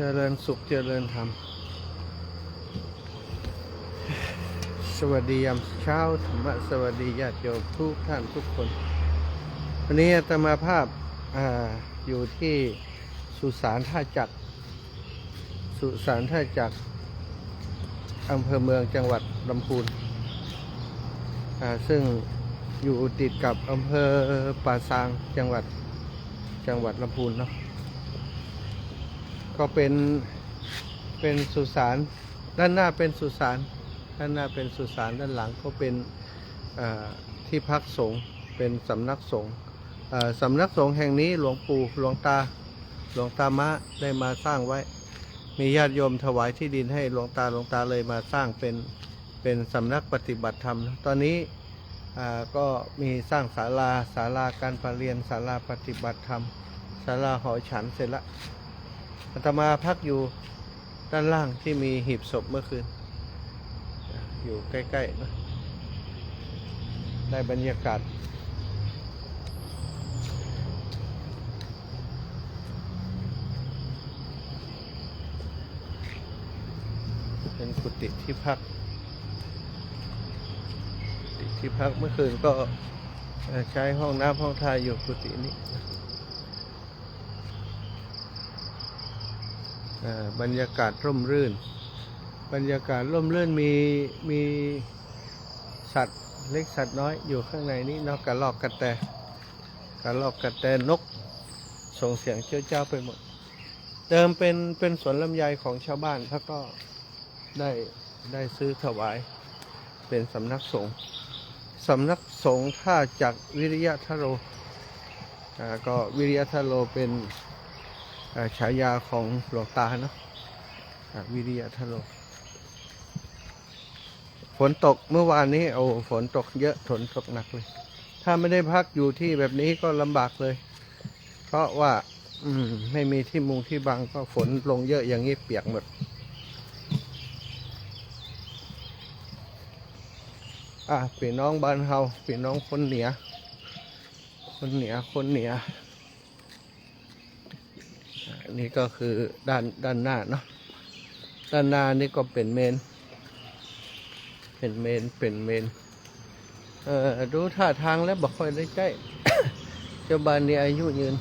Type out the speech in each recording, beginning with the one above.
เจริญสุขเจริญธรรม สวัสดียามเช้าธรรมะสวัสดีญาติโยมทุกท่านทุกคน วันนี้อาตมาภาพอาอยู่ที่สุสานท่าจักร สุสานท่าจักรอำเภอเมืองจังหวัดลำพูนอ่าซึ่งอยู่ติดกับอำเภอป่าซางจังหวัดจังหวัดลำพูนเนาะ ก็เป็นเป็นสุสานด้านหน้าเป็นสุสานด้านหน้าเป็นสุสานด้านหลังก็เป็นที่พักสงฆ์เป็นสำนักสงฆ์สำนักสงฆ์แห่งนี้หลวงปู่หลวงตาหลวงตามะได้มาสร้างไว้ มีญาติโยมถวายที่ดินให้หลวงตาหลวงตาเลยมาสร้างเป็นเป็นสำนักปฏิบัติธรรม ตอนนี้ก็มีสร้างศาลาศาลาการประเรียนศาลาปฏิบัติธรรมศาลาหอฉันเสร็จละ อาตมาพักอยู่ด้านล่างที่มีหีบศพเมื่อคืน อยู่ใกล้ๆนะได้บรรยากาศ เป็นกุฏิที่พักกุฏิที่พักเมื่อคืนก็ใช้ห้องน้ำห้องทายอยู่กุฏินี้ อ่า บรรยากาศร่มรื่น บรรยากาศร่มรื่นมีมีสัตว์เล็กสัตว์น้อยอยู่ข้างในนี้นอกกระลอกกระแตกระลอกกระแตนกส่งเสียงเจ้าเจ้าไปหมด เดิมเป็นเป็นสวนลำไยของชาวบ้านเขาก็ได้ได้ซื้อถวายเป็นสำนักสงฆ์สำนักสงฆ์ท่าจากวิริยะทโรก็วิริยะทโรเป็น ฉายาของหลวงตาเนาะวิริยะทะโลฝนตกเมื่อวานนี้โอ้ฝนตกเยอะฝนตกหนักเลย ถ้าไม่ได้พักอยู่ที่แบบนี้ก็ลำบากเลย เพราะว่า อืม ไม่มีที่มุงที่บังก็ฝนลงเยอะอย่างนี้เปียกหมดอะพี่น้องบ้านเฮาพี่น้องคนเหนือคนเหนือคนเหนือ นนี้ก็คือด้านด้านหน้าเนาะด้านหน้านี่ก็เป็นเมน เป็นเมนเป็นเมนเอ่อดูท่าทางแล้วบอกค่อยได้ใกล้เจ้าบ้านนี้อายุยืน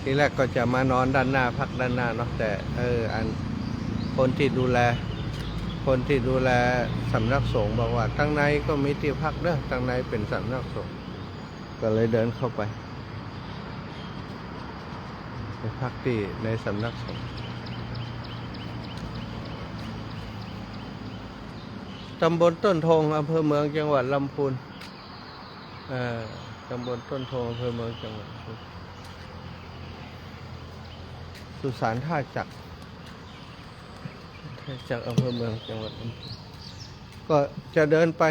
ทีแรกก็จะมานอนด้านหน้าพักด้านหน้าเนาะแต่เอออันคนที่ดูแล คนที่ดูแลสำนักสงฆ์บอกว่าตั้งในก็มีที่พักเด้อตั้งในเป็นสำนักสงฆ์ก็เลยเดินเข้าไปไปพักที่ในสำนักสงฆ์ตำบลต้นทงอำเภอเมืองจังหวัดลำพูนตำบลต้นทงอำเภอเมืองจังหวัดลำพูนสุสานท่าจักร จากอำเภอเมืองจังหวัดก็จะเดินไป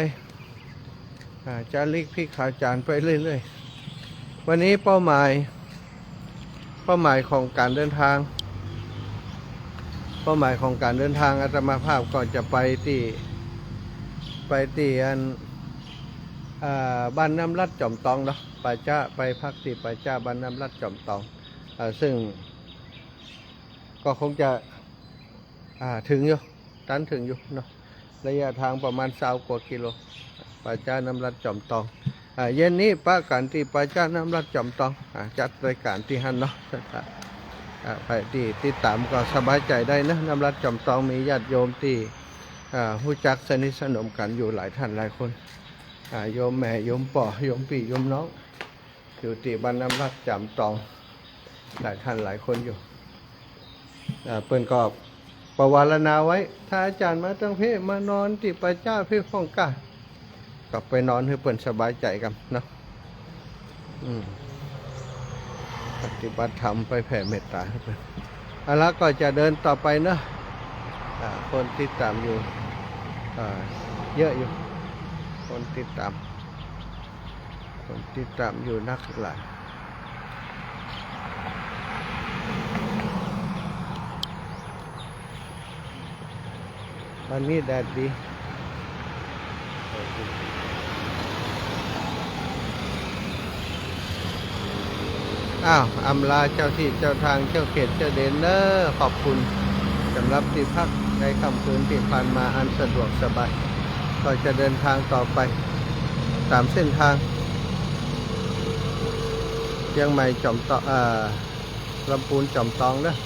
อ่าจะลิกพี่ขาจานไปเรื่อยๆ วันนี้เป้าหมาย เป้าหมายของการเดินทาง เป้าหมายของการเดินทางอาตมาภาพก็จะไปที่ไปที่อันอบ้านน้ำลัดจอมตองเนาะไปจ้าไปพักที่ไปจ้าบ้านน้ำลัดจอมตองอซึ่งก็คงจะ อ่าถึงอยู่ตันถึงอยู่เนาะระยะทางประมาณสาวกว่ากิโลป่าจ้าน้ำรัดจอมตองอ่าเย็นนี้ป้ากันที่ป่าจ้าน้ำรัดจอมตองอ่าจัดรายการที่ฮันเนาะอ่าไปที่ติดตามก็สบายใจได้นะน้ำรัดจอมตองมีญาติโยมที่อ่าผู้จักสนิทสนมกันอยู่หลายท่านหลายคนอ่าโยมแม่โยมป่อโยมพี่โยมน้องอยู่ที่บ้านน้ำรัดจอมตองหลายท่านหลายคนอยู่อ่าเปิ้นก็ ประวารณาไว้ ถ้าอาจารย์มาตั้งเพมานอนที่ประเจ้าเพื่อฟ้องกาก็ไปนอนให้เปิ้นสบายใจกันเนาะปฏิบัติธรรมไปแผ่เมตตาให้เปิ้นเอาละก็จะเดินต่อไปเนาะคนติดตามอยู่เยอะอยู่ คนติดตาม คนติดตามอยู่นักหลาย วันนี้แดดดีอ้าวอำลาเจ้าที่เจ้าทางเจ้าเขตเจ้าเดนเนอร์ขอบคุณสำหรับที่พักในค่ำคืนที่ผ่านมาอันสะดวกสบาย ก็จะเดินทางต่อไปตามเส้นทางเชียงใหม่จอมตออ่าลำพูนจอมตองเนอะ